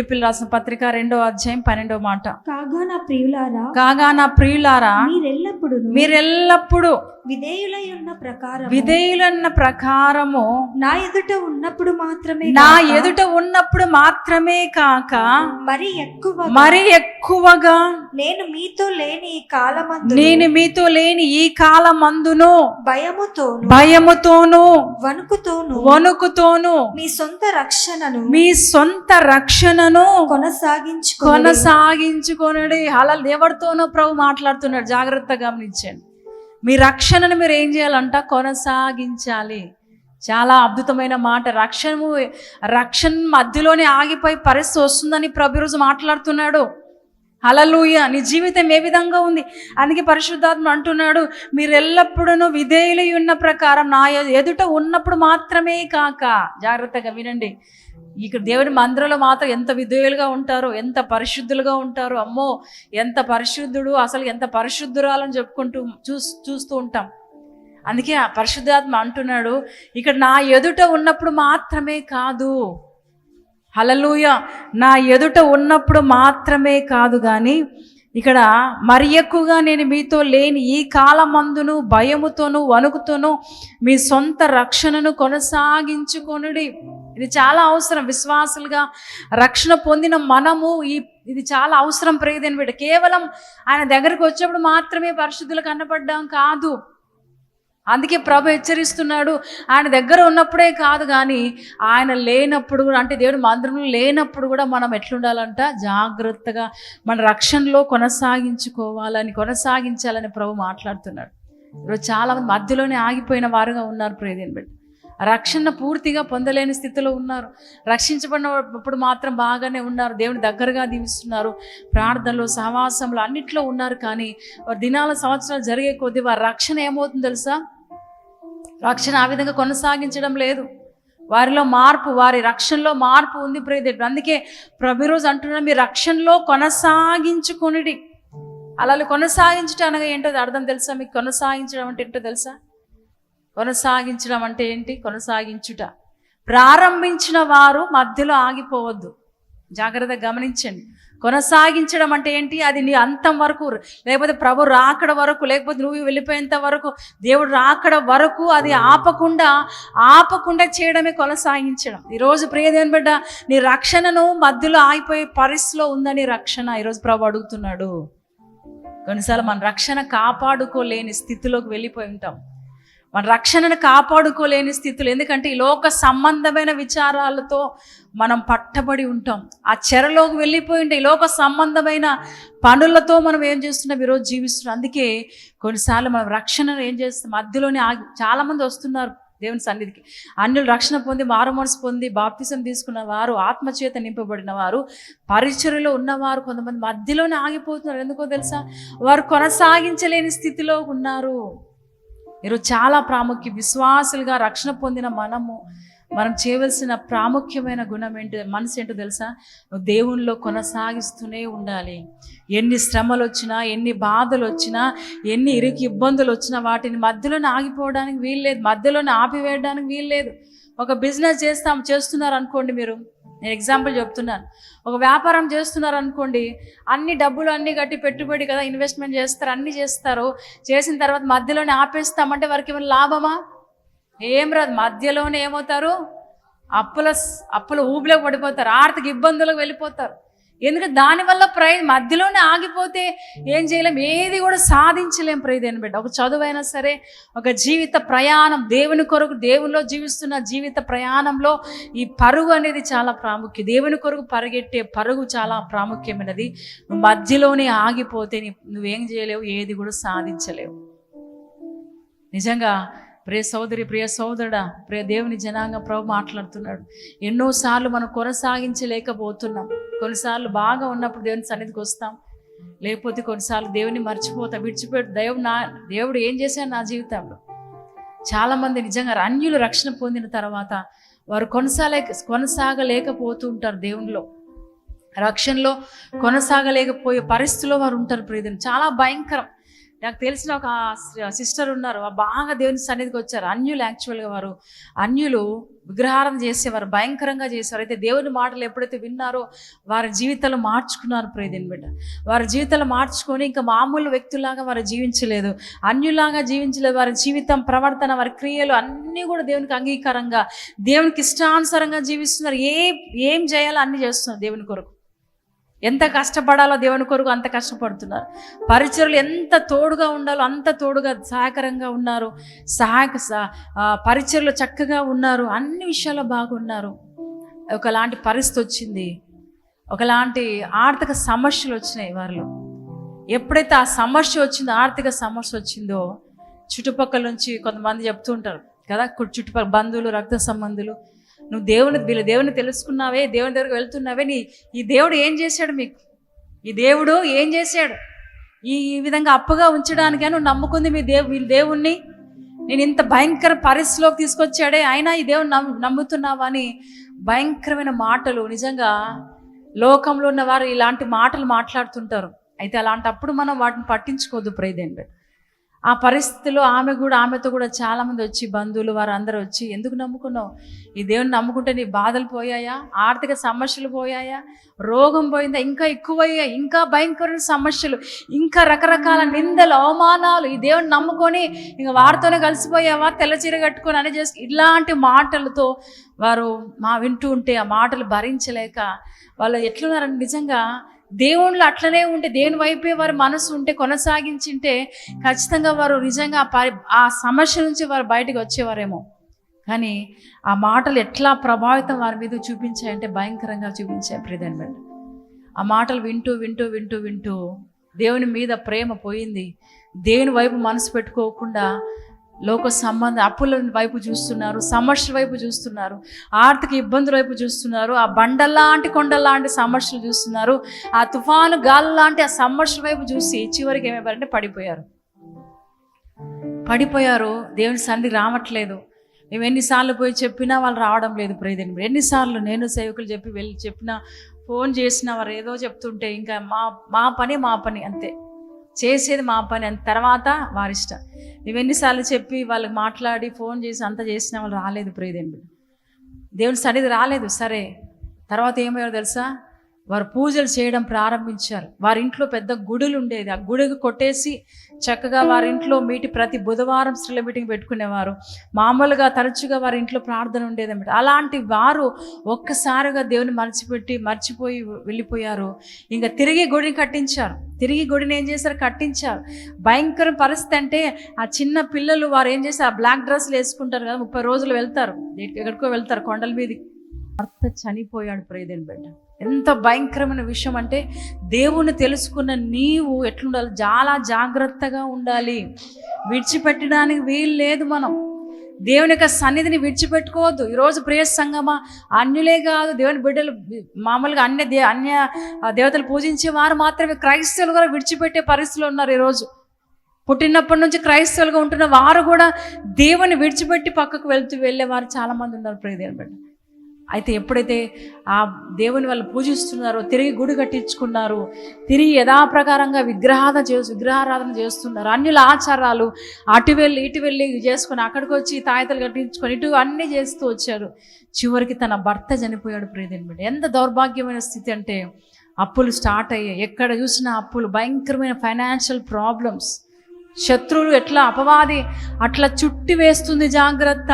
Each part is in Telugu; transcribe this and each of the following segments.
పిలిపిల్ రాసిన పత్రిక రెండో అధ్యాయం పన్నెండో మాట. కాగా నా ప్రియులారా కాగా నా ప్రియులారా మీరెల్లప్పుడు మీరెల్లప్పుడూ విధేయులై ఉన్న ప్రకారం విధేయులన్న ప్రకారము నా ఎదుట ఉన్నప్పుడు మాత్రమే నా ఎదుట ఉన్నప్పుడు మాత్రమే కాక మరి ఎక్కువ మరి ఎక్కువగా నేను మీతో లేని ఈ కాలమందు నేను మీతో లేని ఈ కాలమందును భయముతోను భయముతోను వణుకుతోను వణుకుతోను మీ సొంత రక్షణను మీ సొంత రక్షణను కొనసాగించుకో కొనసాగించుకొనడి. అలా ఎవరితోనో ప్రభు మాట్లాడుతున్నాడు. జాగ్రత్తగా గమనించండి. మీ రక్షణను మీరు ఏం చేయాలంట? కొనసాగించాలి. చాలా అద్భుతమైన మాట. రక్షణ రక్షణ మధ్యలోనే ఆగిపోయి పరిస్థితి వస్తుందని ప్రభు రోజు మాట్లాడుతున్నాడు. అలలుయ నీ జీవితం ఏ విధంగా ఉంది? అందుకే పరిశుద్ధాత్మ అంటున్నాడు మీరు ఎల్లప్పుడూ విధేయులై ఉన్న ప్రకారం నా ఎదుట ఉన్నప్పుడు మాత్రమే కాక. జాగ్రత్తగా వినండి. ఇక్కడ దేవుని మందిరంలో మాత్రం ఎంత విధేయులుగా ఉంటారో ఎంత పరిశుద్ధులుగా ఉంటారో అమ్మో ఎంత పరిశుద్ధుడు అసలు ఎంత పరిశుద్ధురాలని చెప్పుకుంటూ చూస్ చూస్తూ ఉంటాం. అందుకే ఆ పరిశుద్ధాత్మ అంటున్నాడు ఇక్కడ నా ఎదుట ఉన్నప్పుడు మాత్రమే కాదు. హలలుయ నా ఎదుట ఉన్నప్పుడు మాత్రమే కాదు కానీ ఇక్కడ మరి ఎక్కువగా నేను మీతో లేని ఈ కాలమందును భయముతోనూ వణుకుతోనూ మీ సొంత రక్షణను కొనసాగించుకొనుడి. ఇది చాలా అవసరం. విశ్వాసులుగా రక్షణ పొందిన మనము ఈ ఇది చాలా అవసరం ప్రేదని బిడ్డ. కేవలం ఆయన దగ్గరికి వచ్చినప్పుడు మాత్రమే పరిశుద్ధులు కనపడ్డాం కాదు. అందుకే ప్రభు హెచ్చరిస్తున్నాడు ఆయన దగ్గర ఉన్నప్పుడే కాదు కానీ ఆయన లేనప్పుడు కూడా అంటే దేవుడు మందిరంలో లేనప్పుడు కూడా మనం ఎట్లుండాలంట? జాగ్రత్తగా మన రక్షణలో కొనసాగించుకోవాలని కొనసాగించాలని ప్రభు మాట్లాడుతున్నాడు. ఈరోజు చాలామంది మధ్యలోనే ఆగిపోయిన వారుగా ఉన్నారు ప్రేదేని బిడ్డ. రక్షణ పూర్తిగా పొందలేని స్థితిలో ఉన్నారు. రక్షించబడినప్పుడు మాత్రం బాగానే ఉన్నారు. దేవుని దగ్గరగా దీవిస్తున్నారు. ప్రార్థనలు సహవాసంలో అన్నిట్లో ఉన్నారు కానీ వారి దినాల సంవత్సరాలు జరిగే కొద్దీ వారి రక్షణ ఏమవుతుంది తెలుసా? రక్షణ ఆ విధంగా కొనసాగించడం లేదు. వారిలో మార్పు వారి రక్షణలో మార్పు ఉంది ప్రియదేవుడు అందుకే ప్రభు రోజు అంటున్నాడు మీ రక్షణలో కొనసాగించుకొనిడి. అలా కొనసాగించడం అనగా ఏంటో అర్థం తెలుసా? మీకు కొనసాగించడం అంటే ఏంటో తెలుసా? కొనసాగించడం అంటే ఏంటి? కొనసాగించుట. ప్రారంభించిన వారు మధ్యలో ఆగిపోవద్దు. జాగ్రత్తగా గమనించండి. కొనసాగించడం అంటే ఏంటి? అది నీ అంతం వరకు లేకపోతే ప్రభు రాకడ వరకు లేకపోతే నువ్వు వెళ్ళిపోయేంత వరకు దేవుడు రాకడ వరకు అది ఆపకుండా ఆపకుండా చేయడమే కొనసాగించడం. ఈరోజు ప్రియదేవన్ బిడ్డ నీ రక్షణను మధ్యలో ఆగిపోయే పరిస్థితిలో ఉందని రక్షణ ఈరోజు ప్రభు అడుగుతున్నాడు. కొన్నిసార్లు మన రక్షణ కాపాడుకోలేని స్థితిలోకి వెళ్ళిపోయి ఉంటాం. మన రక్షణను కాపాడుకోలేని స్థితులు. ఎందుకంటే ఈ లోక సంబంధమైన విచారాలతో మనం పట్టబడి ఉంటాం. ఆ చెరలోకి వెళ్ళిపోయి ఉంటే ఈ లోక సంబంధమైన పనులతో మనం ఏం చేస్తున్నాం? ఈరోజు జీవిస్తున్నాం. అందుకే కొన్నిసార్లు మనం రక్షణను ఏం చేస్తాం మధ్యలోనే ఆగి చాలామంది వస్తున్నారు దేవుని సన్నిధికి. అన్యులు రక్షణ పొంది మారుమనసు పొంది బాప్తిసం తీసుకున్న వారు ఆత్మచేత నింపబడిన వారు పరిచర్యలో ఉన్నవారు కొంతమంది మధ్యలోనే ఆగిపోతున్నారు. ఎందుకో తెలుసా? వారు కొనసాగించలేని స్థితిలో ఉన్నారు. ఈరోజు చాలా ప్రాముఖ్యం విశ్వాసులుగా రక్షణ పొందిన మనము మనం చేయవలసిన ప్రాముఖ్యమైన గుణం ఏంటి మనసు ఏంటో తెలుసా? నువ్వు దేవుణ్ణిలో కొనసాగిస్తూనే ఉండాలి. ఎన్ని శ్రమలు వచ్చినా ఎన్ని బాధలు వచ్చినా ఎన్ని ఇరికి ఇబ్బందులు వచ్చినా వాటిని మధ్యలోనే ఆగిపోవడానికి వీల్లేదు. మధ్యలోనే ఆపివేయడానికి వీల్లేదు. ఒక బిజినెస్ చేస్తాం చేస్తున్నారు అనుకోండి మీరు. నేను ఎగ్జాంపుల్ చెప్తున్నాను ఒక వ్యాపారం చేస్తున్నారు అనుకోండి అన్ని డబ్బులు అన్ని కట్టి పెట్టుబడి కదా ఇన్వెస్ట్మెంట్ చేస్తారు అన్ని చేస్తారు. చేసిన తర్వాత మధ్యలోనే ఆపేస్తామంటే వారికి ఏమైనా లాభమా? ఏం రాదు. మధ్యలోనే ఏమవుతారు? అప్పుల అప్పుల ఊబిలోకి పడిపోతారు. ఆర్థిక ఇబ్బందులకు వెళ్ళిపోతారు. ఎందుకంటే దానివల్ల ప్రై మధ్యలోనే ఆగిపోతే ఏం చేయలేం ఏది కూడా సాధించలేం ప్రైదేని బిడ్డ. ఒక చదువైనా సరే ఒక జీవిత ప్రయాణం దేవుని కొరకు దేవునిలో జీవిస్తున్న జీవిత ప్రయాణంలో ఈ పరుగు అనేది చాలా ప్రాముఖ్యం. దేవుని కొరకు పరిగెట్టే పరుగు చాలా ప్రాముఖ్యమైనది. నువ్వు మధ్యలోనే ఆగిపోతే నీ నువ్వేం చేయలేవు ఏది కూడా సాధించలేవు. నిజంగా ప్రియ సోదరి ప్రియ సోదరుడా ప్రియ దేవుని జనాంగ ప్రభు మాట్లాడుతున్నాడు. ఎన్నోసార్లు మనం కొనసాగించలేకపోతున్నాం. కొన్నిసార్లు బాగా ఉన్నప్పుడు దేవుని సన్నిధికి వస్తాం. లేకపోతే కొన్నిసార్లు దేవుని మర్చిపోతా విడిచిపెట్టు దేవుడు నా దేవుడు ఏం చేశాడు నా జీవితంలో? చాలామంది నిజంగా అన్యులు రక్షణ పొందిన తర్వాత వారు కొనసాగలేక కొనసాగలేకపోతూ ఉంటారు దేవునిలో. రక్షణలో కొనసాగలేకపోయే పరిస్థితిలో వారు ఉంటారు ప్రియదని చాలా భయంకరం. నాకు తెలిసిన ఒక సిస్టర్ ఉన్నారు. బాగా దేవుని సన్నిధికి వచ్చారు. అన్యులు యాక్చువల్గా వారు అన్యులు విగ్రహారం చేసేవారు భయంకరంగా చేసేవారు. అయితే దేవుని మాటలు ఎప్పుడైతే విన్నారో వారి జీవితాలు మార్చుకున్నారు ప్రేదిని బిడ్డ. వారి జీవితాలు మార్చుకొని ఇంకా మామూలు వ్యక్తులాగా వారు జీవించలేదు. అన్యులాగా జీవించలేదు. వారి జీవితం ప్రవర్తన వారి క్రియలు అన్నీ కూడా దేవునికి అంగీకారంగా దేవునికి ఇష్టానుసారంగా జీవిస్తున్నారు. ఏ ఏం చేయాలో అన్ని చేస్తున్నారు దేవుని కొరకు. ఎంత కష్టపడాలో దేవుని కొరకు అంత కష్టపడుతున్నారు. పరిచరులు ఎంత తోడుగా ఉండాలో అంత తోడుగా సహాయకరంగా ఉన్నారు. సహాయక పరిచయలు పరిచరులు చక్కగా ఉన్నారు. అన్ని విషయాల్లో బాగున్నారు. ఒకలాంటి పరిస్థితి వచ్చింది. ఒకలాంటి ఆర్థిక సమస్యలు వచ్చినాయి వారిలో. ఎప్పుడైతే ఆ సమస్య వచ్చిందో ఆర్థిక సమస్య వచ్చిందో చుట్టుపక్కల నుంచి కొంతమంది చెప్తూ ఉంటారు కదా చుట్టుపక్కల బంధువులు రక్త సంబంధులు నువ్వు దేవుని వీళ్ళ దేవుని తెలుసుకున్నావే దేవుని దగ్గరకు వెళ్తున్నావే నీ ఈ దేవుడు ఏం చేశాడు మీకు? ఈ దేవుడు ఏం చేశాడు? ఈ ఈ విధంగా అప్పుగా ఉంచడానికే నువ్వు నమ్ముకుంది మీ దేవు వీళ్ళ దేవుణ్ణి? నేను ఇంత భయంకర పరిస్థితిలోకి తీసుకొచ్చాడే అయినా ఈ దేవుని నమ్ము నమ్ముతున్నావా అని భయంకరమైన మాటలు నిజంగా లోకంలో ఉన్న వారు ఇలాంటి మాటలు మాట్లాడుతుంటారు. అయితే అలాంటప్పుడు మనం వాటిని పట్టించుకోవద్దు ప్రైదేంటి ఆ పరిస్థితిలో ఆమె కూడా ఆమెతో కూడా చాలామంది వచ్చి బంధువులు వారు అందరూ వచ్చి ఎందుకు నమ్ముకున్నావు? ఈ దేవుని నమ్ముకుంటే నీ బాధలు పోయాయా? ఆర్థిక సమస్యలు పోయాయా? రోగం పోయిందా? ఇంకా ఎక్కువయ్యాయి? ఇంకా భయంకరమైన సమస్యలు ఇంకా రకరకాల నిందలు అవమానాలు ఈ దేవుని నమ్ముకొని ఇంకా వారితోనే కలిసిపోయావా? తెల్లచీర కట్టుకొని అని చేసి ఇలాంటి మాటలతో వారు మా వింటూ ఉంటే ఆ మాటలు భరించలేక వాళ్ళు ఎట్లున్నారని నిజంగా దేవుళ్ళు అట్లనే ఉంటే దేవుని వైపే వారి మనసు ఉంటే కొనసాగించింటే ఖచ్చితంగా వారు నిజంగా ఆ ఆ సమస్య నుంచి వారు బయటకు వచ్చేవారేమో. కానీ ఆ మాటలు ఎట్లా ప్రభావితం వారి మీద చూపించాయంటే భయంకరంగా చూపించాయి ప్రియదన్ ఆ మాటలు వింటూ వింటూ వింటూ వింటూ దేవుని మీద ప్రేమ పోయింది. దేవుని వైపు మనసు పెట్టుకోకుండా లోక సంబంధ అప్పుల వైపు చూస్తున్నారు సమస్యల వైపు చూస్తున్నారు ఆర్థిక ఇబ్బందుల వైపు చూస్తున్నారు ఆ బండల్లాంటి కొండల్లాంటి సమస్యలు చూస్తున్నారు ఆ తుఫాను గాలి లాంటి ఆ సమస్యల వైపు చూసి చివరికి ఏమైపోయారంటే పడిపోయారు. పడిపోయారు దేవుని సన్నిధి రావట్లేదు. మేము ఎన్నిసార్లు పోయి చెప్పినా వాళ్ళు రావడం లేదు ప్రేదని ఎన్నిసార్లు నేను సేవకులు చెప్పి వెళ్ళి చెప్పినా ఫోన్ చేసినా వారు ఏదో చెప్తుంటే ఇంకా మా మా పని మా పని అంతే. చేసేది మా పని అంత. తర్వాత వారిష్టం మేము ఎన్నిసార్లు చెప్పి వాళ్ళకి మాట్లాడి ఫోన్ చేసి అంత చేసినా వాళ్ళు రాలేదు ప్రియదేవుడు దేవుని సన్నిధి రాలేదు. సరే. తర్వాత ఏమయ్యారో తెలుసా? వారు పూజలు చేయడం ప్రారంభించారు. వారి ఇంట్లో పెద్ద గుడులు ఉండేది. ఆ గుడికి కొట్టేసి చక్కగా వారి ఇంట్లో మీటి ప్రతి బుధవారం స్త్రీల మీటింగ్ పెట్టుకునేవారు. మామూలుగా తరచుగా వారి ఇంట్లో ప్రార్థన ఉండేది అనమాట అలాంటి వారు ఒక్కసారిగా దేవుని మర్చిపెట్టి మర్చిపోయి వెళ్ళిపోయారు. ఇంకా తిరిగి గుడిని కట్టించారు. తిరిగి గుడిని ఏం చేశారు? కట్టించారు. భయంకర పరిస్థితి అంటే ఆ చిన్న పిల్లలు వారు ఏం చేస్తారు ఆ బ్లాక్ డ్రెస్లు వేసుకుంటారు కదా ముప్పై రోజులు వెళ్తారు. ఎక్కడికో వెళ్తారు కొండల మీదకి. భర్త చనిపోయాడు ప్రేదేని బిడ్డ. ఎంత భయంకరమైన విషయం అంటే దేవుణ్ణి తెలుసుకున్న నీవు ఎట్లుండాలి? చాలా జాగ్రత్తగా ఉండాలి. విడిచిపెట్టడానికి వీలు లేదు మనం. దేవుని యొక్క సన్నిధిని విడిచిపెట్టుకోవద్దు. ఈరోజు ప్రియ సంగమా అన్యులే కాదు దేవుని బిడ్డలు మామూలుగా అన్య దే అన్య దేవతలు పూజించే వారు మాత్రమే. క్రైస్తవులు కూడా విడిచిపెట్టే పరిస్థితులు ఉన్నారు ఈరోజు పుట్టినప్పటి నుంచి క్రైస్తవులుగా ఉంటున్న వారు కూడా దేవుని విడిచిపెట్టి పక్కకు వెళ్తూ వెళ్ళే వారు చాలామంది ఉన్నారు ప్రియ దేవుని బిడ్డ అయితే ఎప్పుడైతే ఆ దేవుని వాళ్ళు పూజిస్తున్నారో తిరిగి గుడి కట్టించుకున్నారు తిరిగి యథాప్రకారంగా విగ్రహాధ చే విగ్రహారాధన చేస్తున్నారు. అన్యుల ఆచారాలు అటు వెళ్ళి ఇటు వెళ్ళి చేసుకొని అక్కడికి వచ్చి తాయతలు కట్టించుకొని ఇటు అన్నీ చేస్తూ వచ్చారు. చివరికి తన భర్త చనిపోయాడు ప్రియదేవుడు ఎంత దౌర్భాగ్యమైన స్థితి అంటే అప్పులు స్టార్ట్ అయ్యాయి. ఎక్కడ చూసినా అప్పులు భయంకరమైన ఫైనాన్షియల్ ప్రాబ్లమ్స్. శత్రువులు ఎట్లా అపవాది అట్లా చుట్టి వేస్తుంది జాగ్రత్త.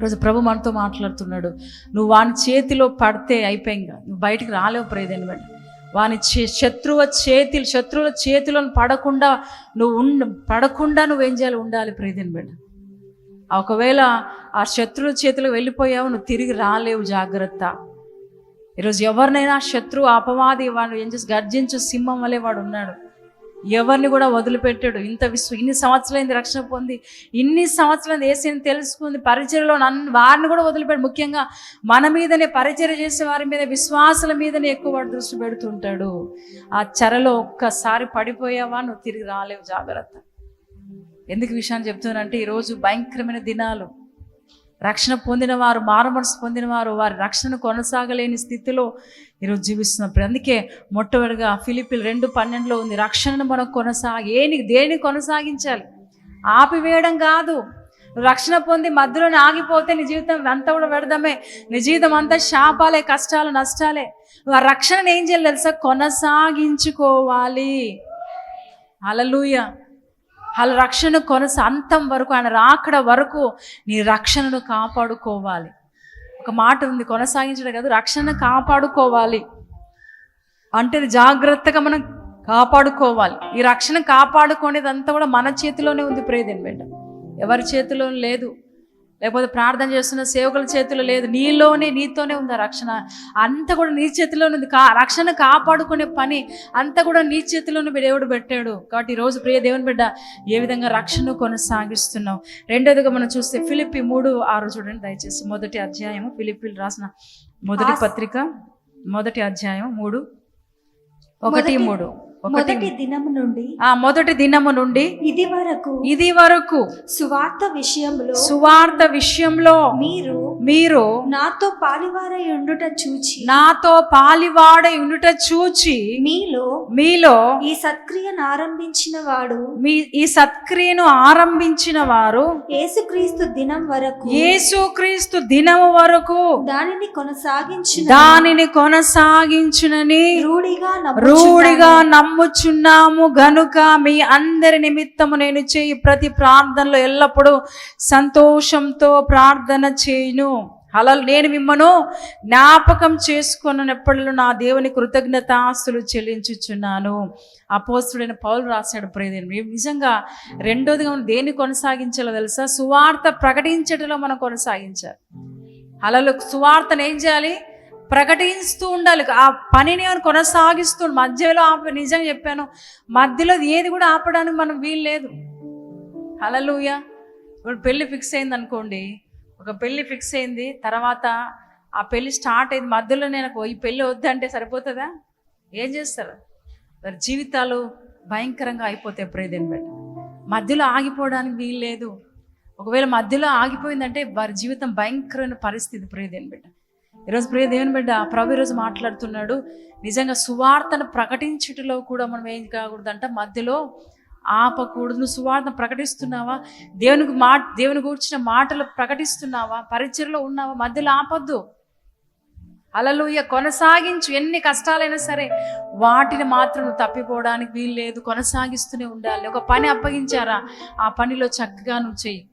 ఈరోజు ప్రభు మనతో మాట్లాడుతున్నాడు. నువ్వు వాని చేతిలో పడితే అయిపోయింగా నువ్వు బయటికి రాలేవు ప్రేదేని బట్టి. వాని చే శత్రువు చేతి శత్రువుల చేతిలో పడకుండా నువ్వు ఉండ పడకుండా నువ్వేం చేయాలి? ఉండాలి ప్రేదేని బిడ్డ ఒకవేళ ఆ శత్రువుల చేతిలో వెళ్ళిపోయావు నువ్వు తిరిగి రాలేవు జాగ్రత్త. ఈరోజు ఎవరినైనా శత్రువు అపవాది వాడు ఏం చేసి గర్జించు సింహం వలె వాడు ఉన్నాడు. ఎవరిని కూడా వదిలిపెట్టాడు. ఇంత విశ్వ ఇన్ని సంవత్సరాలైంది రక్షణ పొంది ఇన్ని సంవత్సరాలు ఏసీని తెలుసుకుంది పరిచయలో నన్ను వారిని కూడా వదిలిపెట్టాడు. ముఖ్యంగా మన మీదనే పరిచయం చేసే వారి మీద విశ్వాసాల మీదనే ఎక్కువ వాడు దృష్టి పెడుతుంటాడు. ఆ చెరలో ఒక్కసారి పడిపోయావా నువ్వు తిరిగి రాలేవు. జాగ్రత్త. ఎందుకు విషయాన్ని చెప్తున్నానంటే ఈరోజు భయంకరమైన దినాలు. రక్షణ పొందినవారు మారమనసు పొందినవారు వారి రక్షణ కొనసాగలేని స్థితిలో ఈరోజు జీవిస్తున్నప్పుడు అందుకే మొట్టమొదటిగా ఫిలిపిల్ రెండు పన్నెండులో ఉంది. రక్షణను మనం కొనసాగి ఏని దేని కొనసాగించాలి? ఆపివేయడం కాదు. రక్షణ పొంది మధ్యలోనే ఆగిపోతే నీ జీవితం అంతా కూడా పెడదామే నీ జీవితం అంతా శాపాలే కష్టాలు నష్టాలే. ఆ రక్షణను ఏం చేయాలి తెలుసా? కొనసాగించుకోవాలి. అలలుయ వాళ్ళ రక్షణ కొనస అంతం వరకు ఆయన రాకడ వరకు నీ రక్షణను కాపాడుకోవాలి. ఒక మాట ఉంది కొనసాగించడం కాదు రక్షణ కాపాడుకోవాలి. అంటే జాగ్రత్తగా మనం కాపాడుకోవాలి. ఈ రక్షణ కాపాడుకునేదంతా కూడా మన చేతిలోనే ఉంది ప్రేదేని బిడ్డ. ఎవరి చేతిలో లేదు. లేకపోతే ప్రార్థన చేస్తున్న సేవకుల చేతిలో లేదు. నీలోనే నీతోనే ఉంది రక్షణ. అంతా కూడా నీ చేతిలోనే ఉంది. కా రక్షణ కాపాడుకునే పని అంతా కూడా నీ చేతిలోనే దేవుడు పెట్టాడు. కాబట్టి ఈరోజు ప్రియ దేవుని బిడ్డ ఏ విధంగా రక్షణ కొనసాగిస్తున్నావు? రెండోదిగా మనం చూస్తే ఫిలిప్పి మూడు ఆరు చూడండి దయచేసి. మొదటి అధ్యాయము ఫిలిప్పీలు రాసిన మొదటి పత్రిక మొదటి అధ్యాయం మూడు ఒకటి మూడు. మొదటి దినము నుండి ఆ మొదటి దినము నుండి ఇది వరకు ఇది వరకు సువార్త విషయంలో సువార్త విషయంలో మీరు మీరు నాతో పాలివారై ఉండుట చూచి. నాతో పాలివాడ ఉండుట చూచి మీలో మీలో ఈ సత్క్రియను ఆరంభించిన వాడు మీ ఈ సత్క్రియను ఆరంభించిన వారు యేసుక్రీస్తు దినం వరకు యేసుక్రీస్తు దినము వరకు దానిని కొనసాగించిన దానిని కొనసాగించునని రూఢిగా రూఢిగా నమ్ముచున్నాము. గనుక మీ అందరి నిమిత్తము నేను చేయి ప్రతి ప్రార్థనలో ఎల్లప్పుడూ సంతోషంతో ప్రార్థన చేయును. అలా నేను మిమ్మను జ్ఞాపకం చేసుకున్నప్పుడు నా దేవుని కృతజ్ఞతాస్తులు చెల్లించుచున్నాను. అపోస్తుడైన పౌలు రాశాడు ప్రేదేని నిజంగా రెండోదిగా మనం దేన్ని కొనసాగించాలో తెలుసా? సువార్త ప్రకటించడంలో మనం కొనసాగించాలి. అలలో సువార్తను ఏం చేయాలి? ప్రకటిస్తూ ఉండాలి. ఆ పనిని మనం కొనసాగిస్తూ మధ్యలో ఆప నిజంగా చెప్పాను మధ్యలో ఏది కూడా ఆపడానికి మనం వీలు లేదు. హలలుయ ఇప్పుడు పెళ్ళి ఫిక్స్ అయింది అనుకోండి ఒక పెళ్ళి ఫిక్స్ అయింది తర్వాత ఆ పెళ్ళి స్టార్ట్ అయింది. మధ్యలో నేను ఈ పెళ్ళి వద్దంటే సరిపోతుందా? ఏం చేస్తారు? వారి జీవితాలు భయంకరంగా అయిపోతాయి ప్రేదేని బట్టి మధ్యలో ఆగిపోవడానికి వీలు లేదు ఒకవేళ మధ్యలో ఆగిపోయిందంటే వారి జీవితం భయంకరమైన పరిస్థితి ప్రియదేని బిడ్డ ఈరోజు ప్రియ దేవుని బిడ్డ ప్రభు ఈరోజు మాట్లాడుతున్నాడు. నిజంగా సువార్తను ప్రకటించుటలో కూడా మనం ఏం కాకూడదంట. మధ్యలో ఆపకూడదు. నువ్వు సువార్తను ప్రకటిస్తున్నావా? దేవునికి మా దేవుని కూర్చిన మాటలు ప్రకటిస్తున్నావా? పరిచయలో ఉన్నావా? మధ్యలో ఆపద్దు. అలలుయ కొనసాగించు. ఎన్ని కష్టాలైనా సరే వాటిని మాత్రం నువ్వు తప్పిపోవడానికి వీలు లేదు కొనసాగిస్తూనే ఉండాలి. ఒక పని అప్పగించారా? ఆ పనిలో చక్కగా నువ్వు చెయ్యి.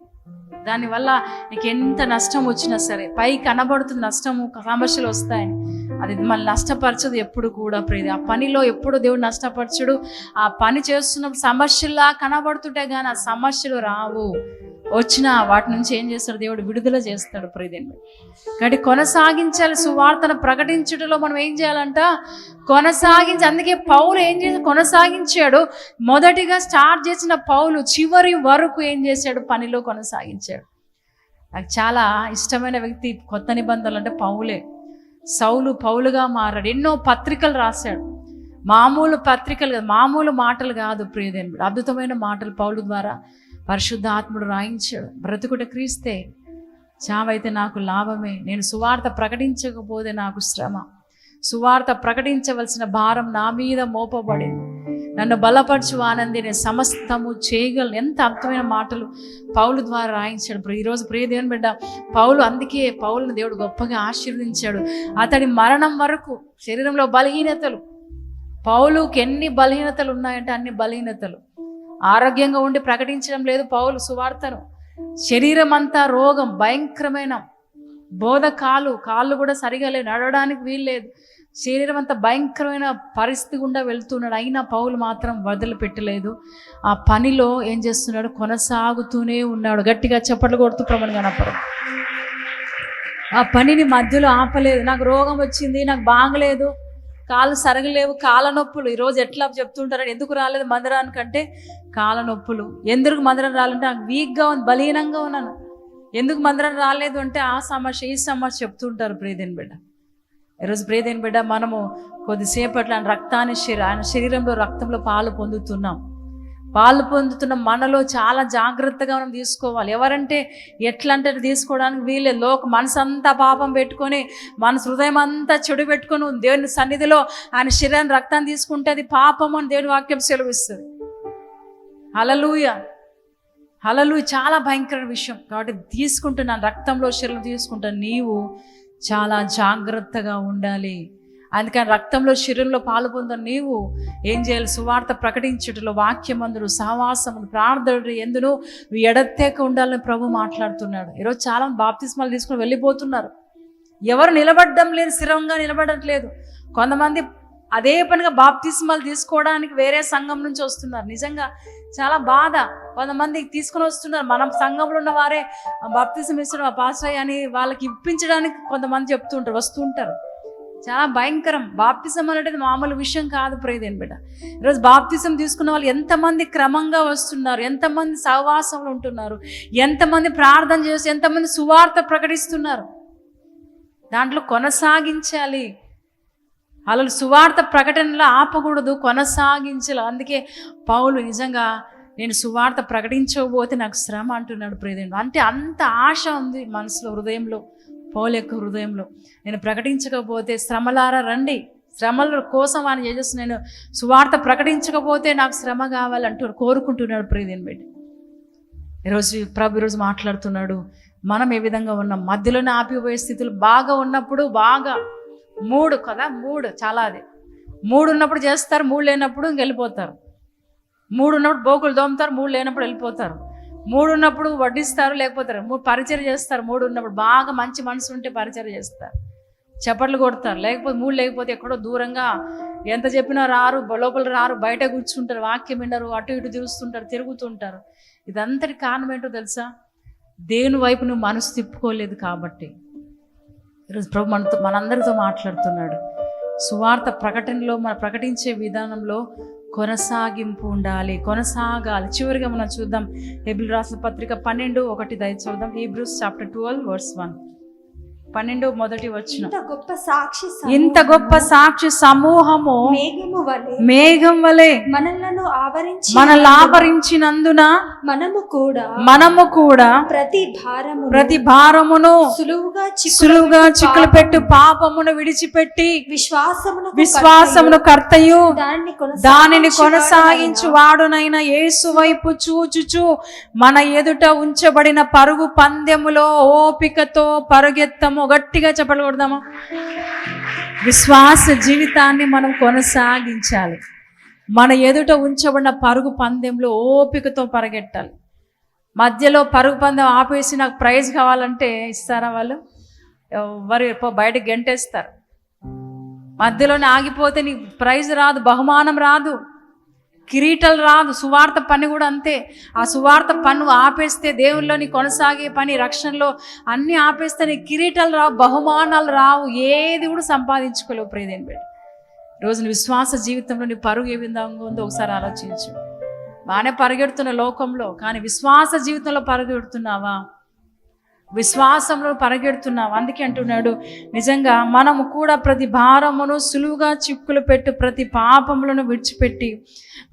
దానివల్ల నీకు ఎంత నష్టం వచ్చినా సరే పై కనబడుతున్న నష్టము సమస్యలు వస్తాయని. అది మళ్ళీ నష్టపరచదు ఎప్పుడు కూడా ప్రేది ఆ పనిలో ఎప్పుడు దేవుడు నష్టపరచడు. ఆ పని చేస్తున్నప్పుడు సమస్యలా కనబడుతుంటే కానీ ఆ సమస్యలు రావు. వచ్చినా వాటి నుంచి ఏం చేస్తాడు? దేవుడు విడుదల చేస్తాడు ప్రియదండి కాబట్టి కొనసాగించాలి సువార్తను ప్రకటించడంలో మనం ఏం చేయాలంట? కొనసాగించి అందుకే పౌలు ఏం చేసి కొనసాగించాడు? మొదటిగా స్టార్ట్ చేసిన పౌలు చివరి వరకు ఏం చేశాడు? పనిలో కొనసాగించాడు. నాకు చాలా ఇష్టమైన వ్యక్తి కొత్త నిబంధనలు అంటే పౌలే. సౌలు పౌలుగా మారాడు. ఎన్నో పత్రికలు రాశాడు. మామూలు పత్రికలు కాదు మామూలు మాటలు కాదు ప్రియదేవుడు. అద్భుతమైన మాటలు పౌలు ద్వారా పరిశుద్ధాత్ముడు రాయించాడు. బ్రతుకుట క్రీస్తే చావైతే నాకు లాభమే. నేను సువార్త ప్రకటించకపోతే నాకు శ్రమ. సువార్త ప్రకటించవలసిన భారం నా మీద మోపబడింది. నన్ను బలపరచు ఆనంది నేను సమస్తము చేయగలను. ఎంత అర్థమైన మాటలు పౌలు ద్వారా రాయించాడు. ఇప్పుడు ఈరోజు ప్రియ దేవుని బిడ్డ పౌలు అందుకే పౌలను దేవుడు గొప్పగా ఆశీర్వదించాడు. అతడి మరణం వరకు శరీరంలో బలహీనతలు పౌలుకి ఎన్ని బలహీనతలు ఉన్నాయంటే అన్ని బలహీనతలు. ఆరోగ్యంగా ఉండి ప్రకటించడం లేదు పౌలు సువార్తను. శరీరం అంతా రోగం భయంకరమైన బోధ కాలు కాళ్ళు కూడా సరిగా లేవు. నడవడానికి వీల్లేదు శరీరం అంతా భయంకరమైన పరిస్థితి గుండా వెళ్తున్నాడు. అయినా పౌలు మాత్రం వదిలిపెట్టలేదు. ఆ పనిలో ఏం చేస్తున్నాడు? కొనసాగుతూనే ఉన్నాడు. గట్టిగా చప్పట్లు కొడుతూ ప్రమణ గణపరం ఆ పనిని మధ్యలో ఆపలేదు. నాకు రోగం వచ్చింది నాకు బాగలేదు. కాళ్ళు సరగలేవు కాళ్ళ నొప్పులు. ఈరోజు ఎట్లా చెప్తుంటారని ఎందుకు రాలేదు మందిరానికంటే? కాళ్ళ నొప్పులు. ఎందుకు మందిరం రాలంటే? నాకు వీక్గా ఉంది బలహీనంగా ఉన్నాను. ఎందుకు మందిరం రాలేదు అంటే ఆ సమస్య ఈ సమస్య చెప్తుంటారు ప్రియదేని బిడ్డ. ఈరోజు ప్రియదేని బిడ్డ మనము కొద్దిసేపట్లో ఆయన రక్తాన్ని శరీర ఆయన శరీరంలో రక్తంలో పాలు పొందుతున్నాం. పాలు పొందుతున్న మనలో చాలా జాగ్రత్తగా మనం తీసుకోవాలి. ఎవరంటే ఎట్లా అంటే తీసుకోవడానికి వీలే. లోక మనసు అంతా పాపం పెట్టుకొని మనసు హృదయం అంతా చెడు పెట్టుకొని దేవుని సన్నిధిలో ఆయన శరీరాన్ని రక్తాన్ని తీసుకుంటే అది పాపం అని దేవుని వాక్యం సెలవిస్తుంది. హలలుయ హలలు చాలా భయంకర విషయం. కాబట్టి తీసుకుంటున్నాను రక్తంలో శరీరం తీసుకుంటాను నీవు చాలా జాగ్రత్తగా ఉండాలి. అందుకని రక్తంలో శరీరంలో పాలు నీవు ఏం చేయాలి సువార్త ప్రకటించుటలో వాక్యమందులు సహవాసములు ప్రార్థనలు ఎందును ఎడతేక ఉండాలని ప్రభు మాట్లాడుతున్నాడు. ఈరోజు చాలా బాప్తిస్మాలు తీసుకుని వెళ్ళిపోతున్నారు. ఎవరు నిలబడడం లేదు స్థిరంగా నిలబడట్లేదు. కొంతమంది అదే పనిగా బాప్తిస్మాలు తీసుకోవడానికి వేరే సంఘం నుంచి వస్తున్నారు. నిజంగా చాలా బాధ. కొంతమంది తీసుకుని వస్తున్నారు. మనం సంఘంలో ఉన్న వారే బాప్తిజం ఇస్తున్న పాస్టర్ అని వాళ్ళకి ఇప్పించడానికి కొంతమంది చెప్తుంటారు వస్తుంటారు. చాలా భయంకరం. బాప్తిజం అనేది మామూలు విషయం కాదు ప్రేదేని బిడ్డ. ఈరోజు బాప్తిజం తీసుకున్న వాళ్ళు ఎంతమంది క్రమంగా వస్తున్నారు ఎంతమంది సహవాసంలో ఉంటున్నారు ఎంతమంది ప్రార్థన చేసి ఎంతమంది సువార్త ప్రకటిస్తున్నారు. దాంట్లో కొనసాగించాలి. అలా సువార్త ప్రకటనలో ఆపకూడదు కొనసాగించాలి. అందుకే పౌలు నిజంగా నేను సువార్త ప్రకటించకపోతే నాకు శ్రమ అంటున్నాడు ప్రియదేవుడు. అంటే అంత ఆశ ఉంది మనసులో హృదయంలో పౌలు యొక్క హృదయంలో. నేను ప్రకటించకపోతే శ్రమలారా రండి. శ్రమల కోసం ఆయన చేసి నేను సువార్త ప్రకటించకపోతే నాకు శ్రమ కావాలంటూ కోరుకుంటున్నాడు ప్రియదేని బిడ్డ. ఈరోజు ప్రభు ఈరోజు మాట్లాడుతున్నాడు. మనం ఏ విధంగా ఉన్నాం? మధ్యలోనే ఆపిపోయే స్థితులు బాగా ఉన్నప్పుడు బాగా మూడు కదా? మూడు. చాలా అది. మూడు ఉన్నప్పుడు చేస్తారు మూడు లేనప్పుడు ఇంక వెళ్ళిపోతారు. మూడు ఉన్నప్పుడు బోకులు దోముతారు మూడు లేనప్పుడు వెళ్ళిపోతారు. మూడు ఉన్నప్పుడు వడ్డిస్తారు లేకపోతారు. మూడు పరిచయం చేస్తారు మూడు ఉన్నప్పుడు బాగా మంచి మనసు ఉంటే పరిచయం చేస్తారు. చప్పట్లు కొడతారు. లేకపోతే మూడు లేకపోతే ఎక్కడో దూరంగా ఎంత చెప్పినా రారు లోపల రారు బయట కూర్చుంటారు వాక్యం వినరు అటు ఇటు తిరుగుతుంటారు తిరుగుతుంటారు. ఇదంతటి కారణం ఏంటో తెలుసా? దేని వైపు నువ్వు మనసు తిప్పుకోలేదు కాబట్టి. ఈరోజు ప్రభు మనతో మనందరితో మాట్లాడుతున్నాడు. సువార్త ప్రకటనలో మన ప్రకటించే విధానంలో కొనసాగింపు ఉండాలి కొనసాగాలి. చివరిగా మనం చూద్దాం హెబిల్ రాసిన పత్రిక పన్నెండు ఒకటి దయచూద్దాం Hebrews chapter twelve verse one. పన్నెండు మొదటి వచ్చిన గొప్ప సాక్షి ఇంత గొప్ప సాక్షి సమూహము మేఘము వలె మేఘం వలె మనలను ఆవరించి మన లాభరించినందున మనము కూడా మనము కూడా ప్రతి భారము ప్రతి భారమును సులువుగా చిక్కులు సులువుగా చిక్కులు పెట్టు పాపమును విడిచిపెట్టి విశ్వాసమును విశ్వాసమును కర్తయు. దానిని దానిని కొనసాగించు వాడునైన యేసు వైపు చూచుచు మన ఎదుట ఉంచబడిన పరుగు పందెములో ఓపికతో పరుగెత్తము. గట్టిగా చెప్పలు విశ్వాస జీవితాన్ని మనం కొనసాగించాలి. మన ఎదుట ఉంచబడిన పరుగు పందెంలో ఓపికతో పరిగెట్టాలి. మధ్యలో పరుగు పందెం ఆపేసి నాకు ప్రైజ్ కావాలంటే ఇస్తారా వాళ్ళు? ఎవరు బయట గెంటేస్తారు. మధ్యలోనే ఆగిపోతే నీకు ప్రైజ్ రాదు బహుమానం రాదు. కిరీటలు రాదు సువార్త పని కూడా అంతే. ఆ సువార్త పన్ను ఆపేస్తే దేవుళ్ళని కొనసాగే పని రక్షణలో అన్నీ ఆపేస్తే నీ కిరీటాలు రావు బహుమానాలు రావు ఏది కూడా సంపాదించుకోలేవు ప్రియదేని బిడ్డ. రోజు నీ విశ్వాస జీవితంలో నీ పరుగు ఏ విధంగా ఉందో ఒకసారి ఆలోచించు. బాగానే పరిగెడుతున్న లోకంలో కానీ విశ్వాస జీవితంలో పరుగెడుతున్నావా? విశ్వాసంలో పరిగెడుతున్నావు. అందుకే అంటున్నాడు నిజంగా మనము కూడా ప్రతి భారమును సులువుగా చిక్కులు పెట్టు ప్రతి పాపములను విడిచిపెట్టి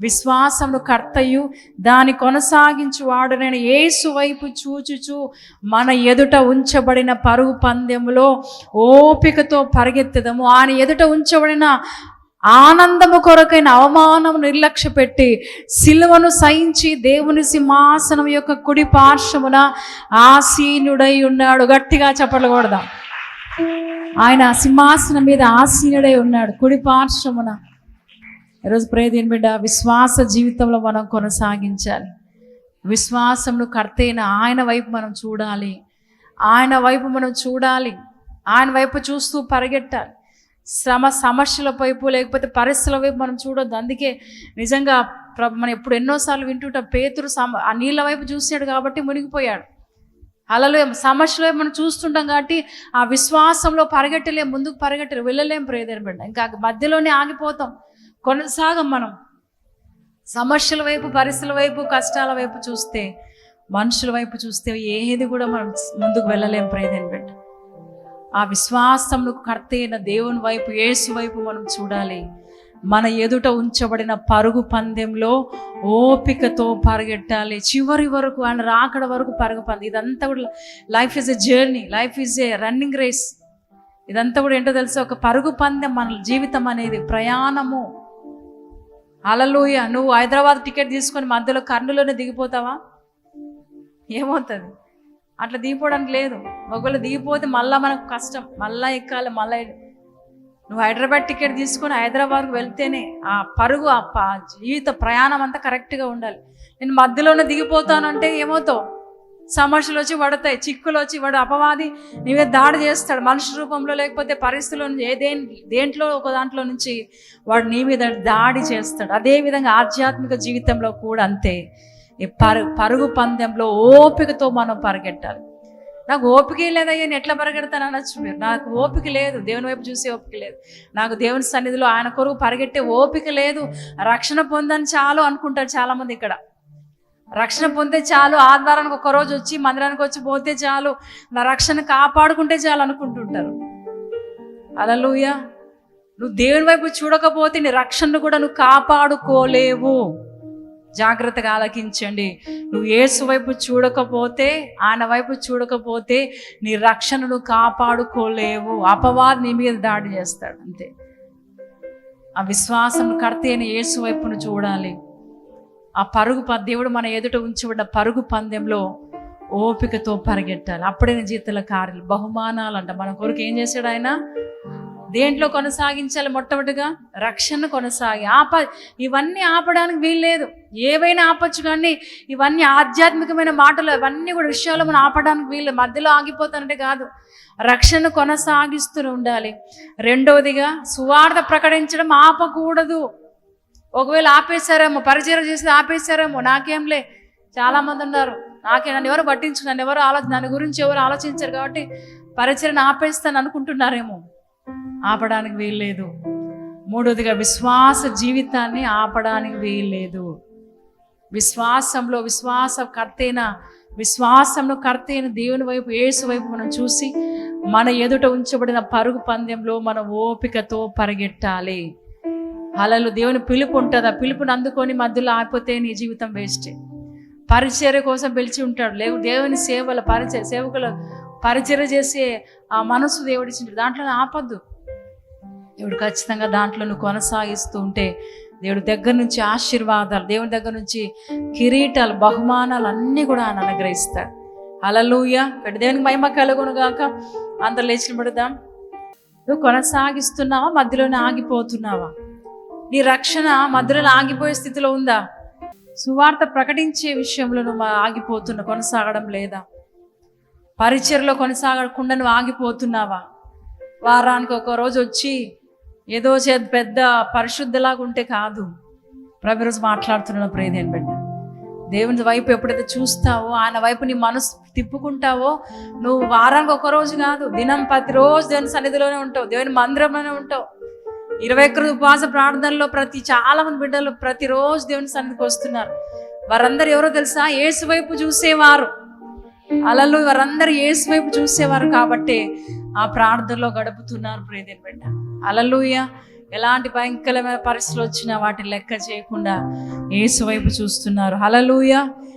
విశ్వాసమును కర్తయు దాని కొనసాగించువాడు నేను ఏసు వైపు చూచుచు మన ఎదుట ఉంచబడిన పరుగు పందెములో ఓపికతో పరిగెత్తదము. ఆయన ఎదుట ఉంచబడిన ఆనందము కొరకైన అవమానము నిర్లక్ష్య పెట్టి సిలువను సహించి దేవుని సింహాసనం యొక్క కుడి పార్శ్వమున ఆసీనుడై ఉన్నాడు. గట్టిగా చెప్పకూడదా ఆయన సింహాసనం మీద ఆసీనుడై ఉన్నాడు. కుడి పార్శ్వమున ఈరోజు ప్రేదేని బిడ్డ విశ్వాస జీవితంలో మనం కొనసాగించాలి. విశ్వాసమును కర్తైన ఆయన వైపు మనం చూడాలి. ఆయన వైపు మనం చూడాలి. ఆయన వైపు చూస్తూ పరిగెట్టాలి. శ్రమ సమస్యల వైపు లేకపోతే పరిస్థితుల వైపు మనం చూడొద్దు. అందుకే నిజంగా మనం ఎప్పుడు ఎన్నోసార్లు వింటుంటాం పేతురు సమ ఆ నీళ్ళ వైపు చూసాడు కాబట్టి మునిగిపోయాడు. అలలో సమస్యల మనం చూస్తుంటాం కాబట్టి ఆ విశ్వాసంలో పరిగెట్టలేం ముందుకు పరిగెట్టలేం వెళ్ళలేం ప్రేదర్ బిడ్డ. ఇంకా మధ్యలోనే ఆగిపోతాం. కొనసాగం మనం. సమస్యల వైపు పరిస్థితుల వైపు కష్టాల వైపు చూస్తే మనుషుల వైపు చూస్తే ఏది కూడా మనం ముందుకు వెళ్ళలేం ప్రేదన్ బిడ్డ. ఆ విశ్వాసమును కర్తైన దేవుని వైపు యేసు వైపు మనం చూడాలి. మన ఎదుట ఉంచబడిన పరుగు పందెంలో ఓపికతో పరిగెట్టాలి. చివరి వరకు ఆయన రాకడ వరకు పరుగు పంది. ఇదంతా కూడా life is a journey life is a running race. ఇదంతా కూడా ఏంటో తెలుసు? ఒక పరుగు పందెం మన జీవితం అనేది ప్రయాణము. అలలోయ నువ్వు హైదరాబాద్ టికెట్ తీసుకొని మధ్యలో కర్నూలోనే దిగిపోతావా? ఏమవుతుంది? అట్లా దిగిపోవడానికి లేదు. ఒకవేళ దిగిపోతే మళ్ళీ మనకు కష్టం. మళ్ళీ ఎక్కాలి మళ్ళీ నువ్వు హైదరాబాద్ టికెట్ తీసుకొని హైదరాబాద్కు వెళ్తేనే ఆ పరుగు ఆ ప- జీవిత ప్రయాణం అంతా కరెక్ట్గా ఉండాలి. నేను మధ్యలోనే దిగిపోతానంటే ఏమవుతావు? సమస్యలు వచ్చి పడతాయి చిక్కులు వచ్చి వాడు అపవాది నీవే దాడి చేస్తాడు. మనిషి రూపంలో లేకపోతే పరిస్థితుల్లో ఏదే దేంట్లో ఒక దాంట్లో నుంచి వాడు నీ మీద దాడి చేస్తాడు. అదేవిధంగా ఆధ్యాత్మిక జీవితంలో కూడా అంతే. ఈ పరుగు పరుగు పందెంలో ఓపికతో మనం పరిగెట్టాలి. నాకు ఓపిక లేదయ్యా నేను ఎట్లా పరిగెడతాను అనొచ్చు మీరు. నాకు ఓపిక లేదు దేవుని వైపు చూసే ఓపిక లేదు. నాకు దేవుని సన్నిధిలో ఆయన కొరకు పరిగెట్టే ఓపిక లేదు. రక్షణ పొందని చాలు అనుకుంటారు చాలామంది ఇక్కడ. రక్షణ పొందే చాలు ఆదివారానికి ఒక రోజు వచ్చి మందిరానికి వచ్చి పోతే చాలు నా రక్షణ కాపాడుకుంటే చాలు అనుకుంటుంటారు. అలలుయ నువ్వు దేవుని వైపు చూడకపోతే నీ రక్షణను కూడా నువ్వు కాపాడుకోలేవు. జాగ్రత్తగా ఆలకించండి. నువ్వు ఏసు వైపు చూడకపోతే ఆయన వైపు చూడకపోతే నీ రక్షణను కాపాడుకోలేవు. అపవాది నీ మీద దాడి చేస్తాడు అంతే. ఆ విశ్వాసం కడితే యేసు వైపును చూడాలి. ఆ పరుగు దేవుడు మన ఎదుట ఉంచబడ్డ పరుగు పందెంలో ఓపికతో పరిగెట్టాలి. అప్పుడే జీతల కార్యాలు బహుమానాలు అంట. మన కొరకు ఏం చేశాడు ఆయన? దేంట్లో కొనసాగించాలి మొట్టమొదటిగా? రక్షణ కొనసాగి ఆప ఇవన్నీ ఆపడానికి వీల్లేదు. ఏవైనా ఆపచ్చు కానీ ఇవన్నీ ఆధ్యాత్మికమైన మాటలు ఇవన్నీ కూడా విషయాలు మనం ఆపడానికి వీలు మధ్యలో ఆగిపోతానంటే కాదు. రక్షణ కొనసాగిస్తూ ఉండాలి. రెండవదిగా సువార్త ప్రకటించడం ఆపకూడదు. ఒకవేళ ఆపేశారేమో పరిచయం చేసి ఆపేశారేమో నాకేంలే చాలామంది ఉన్నారు. నాకే నన్ను ఎవరు పట్టించు నన్ను ఎవరు ఆలోచన దాని గురించి ఎవరు ఆలోచించారు కాబట్టి పరిచయం ఆపేస్తాను అనుకుంటున్నారేమో. ఆపడానికి వీల్లేదు. మూడోదిగా విశ్వాస జీవితాన్ని ఆపడానికి వీల్లేదు. విశ్వాసంలో విశ్వాస కర్తైన విశ్వాసంలో కర్తైన దేవుని వైపు యేసు వైపు మనం చూసి మన ఎదుట ఉంచబడిన పరుగు పందెంలో మన ఓపికతో పరిగెట్టాలి. అలలు దేవుని పిలుపు ఉంటుంది? ఆ పిలుపుని అందుకొని మధ్యలో ఆగిపోతే నీ జీవితం వేస్టే. పరిచర్య కోసం పిలిచి ఉంటాడు. లేవు దేవుని సేవల పరిచయ సేవకుల పరిచర్య చేసే ఆ మనసు దేవుడిచ్చింటాడు దాంట్లో ఆపద్దు. దేవుడు ఖచ్చితంగా దాంట్లో నువ్వు కొనసాగిస్తూ ఉంటే దేవుడి దగ్గర నుంచి ఆశీర్వాదాలు దేవుడి దగ్గర నుంచి కిరీటాలు బహుమానాలు అన్నీ కూడా ఆయన అనుగ్రహిస్తాడు. అలలుయ ఇక్కడ దేవునికి మహిమ కలుగును గాక. అంత లేచిన పెడదాం నువ్వు కొనసాగిస్తున్నావా మధ్యలోనే ఆగిపోతున్నావా? నీ రక్షణ మధ్యలో ఆగిపోయే స్థితిలో ఉందా? సువార్త ప్రకటించే విషయంలో నువ్వు ఆగిపోతున్న కొనసాగడం లేదా? పరిచయలో కొనసాగకుండా నువ్వు ఆగిపోతున్నావా? వారానికి ఒక రోజు వచ్చి ఏదో చేతి పెద్ద పరిశుద్ధలాగా ఉంటే కాదు. ప్రభు మాట్లాడుతున్న ప్రేదేని బిడ్డ దేవుని వైపు ఎప్పుడైతే చూస్తావో ఆయన వైపు నీ మనసు తిప్పుకుంటావో నువ్వు వారానికి ఒక రోజు కాదు దినం ప్రతిరోజు దేవుని సన్నిధిలోనే ఉంటావు దేవుని మందిరంలోనే ఉంటావు. ఇరవై ఒక్క ఉపవాస ప్రార్థనలో ప్రతి చాలా మంది బిడ్డలు ప్రతిరోజు దేవుని సన్నిధికి వస్తున్నారు. వారందరూ ఎవరో తెలుసా? ఏసు వైపు చూసేవారు. అలలు వారందరూ ఏసు వైపు చూసేవారు కాబట్టి ఆ ప్రార్థనలో గడుపుతున్నారు ప్రేదేని బిడ్డ. అలలుయ ఎలాంటి భయంకరమైన పరిస్థితులు వచ్చినా వాటిని లెక్క చేయకుండా ఏసు వైపు చూస్తున్నారు. హలలుయ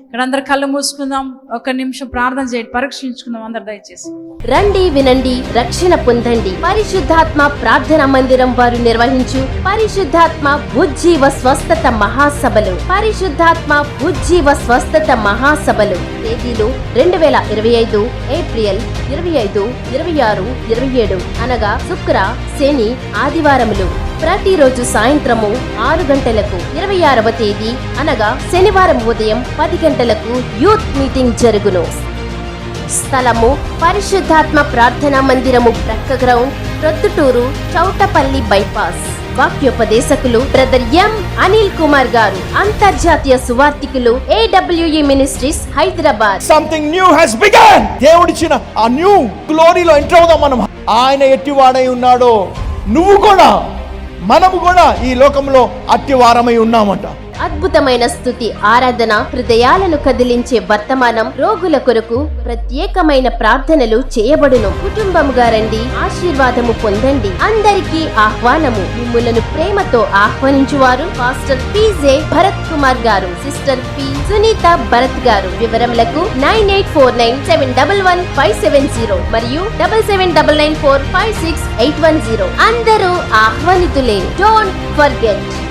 ఇక్కడ అందరు కళ్ళు మూసుకుందాం. ఒక నిమిషం ప్రార్థన చేయండి. పరీక్షించుకుందాం అందరు దయచేసి. రండి వినండి రక్షణ పొందండి. పరిశుద్ధాత్మ ప్రార్థన మందిరం వారు నిర్వహించు పరిశుద్ధాత్మ ఉజ్జీవ స్వస్థత మహాసభలు. పరిశుద్ధాత్మ ఉజ్జీవ స్వస్థత మహాసభలు. తేదీలు రెండు వేల ఇరవై ఐదు ఏప్రిల్ ఇరవై ఐదు ఇరవై ఆరు ఇరవై ఏడు అనగా శుక్ర శని ఆదివారములు. ప్రతిరోజు సాయంత్రము ఆరు గంటలకు ఇరవై ఆరవ తేదీ అనగా శనివారం ఉదయం పది గంటలకు యూత్ మీటింగ్ జరుగును. స్థలము పరిశుద్ధాత్మ ప్రార్థనా మందిరము ప్రక్క గ్రౌండ్ ప్రొద్దుటూరు చౌటపల్లి బైపాస్. వాక్యోపదేశకులు బ్రదర్ ఎం అనిల్ కుమార్ గారు అంతర్జాతీయ సువార్థికులు AWE ministries Hyderabad. Something new has begun దేవుడిచ్చిన ఆ న్యూ గ్లోరీలో ఎంటర్ అవుదాం మనం. ఆయన ఎట్టివాడై ఉన్నాడో నువ్వు కూడా మనము కూడా ఈ లోకంలో అట్టివారమై ఉన్నామట. అద్భుతమైన స్థుతి ఆరాధన హృదయాలను కదిలించే వర్తమానం రోగుల కొరకు ప్రత్యేకమైన ప్రార్థనలు చేయబడును. కుటుంబముగా రండి ఆశీర్వాదము పొందండి. అందరికీ ఆహ్వానము. మిమ్ములను ప్రేమతో ఆహ్వానించువారు pastor PJ Bharath Kumar garu sister P Sunitha Bharat garu. వివరములకు nine eight four nine seven double one five seven zero మరియు double seven double nine four five six eight one zero. అందరూ ఆహ్వానితులే. Don't forget.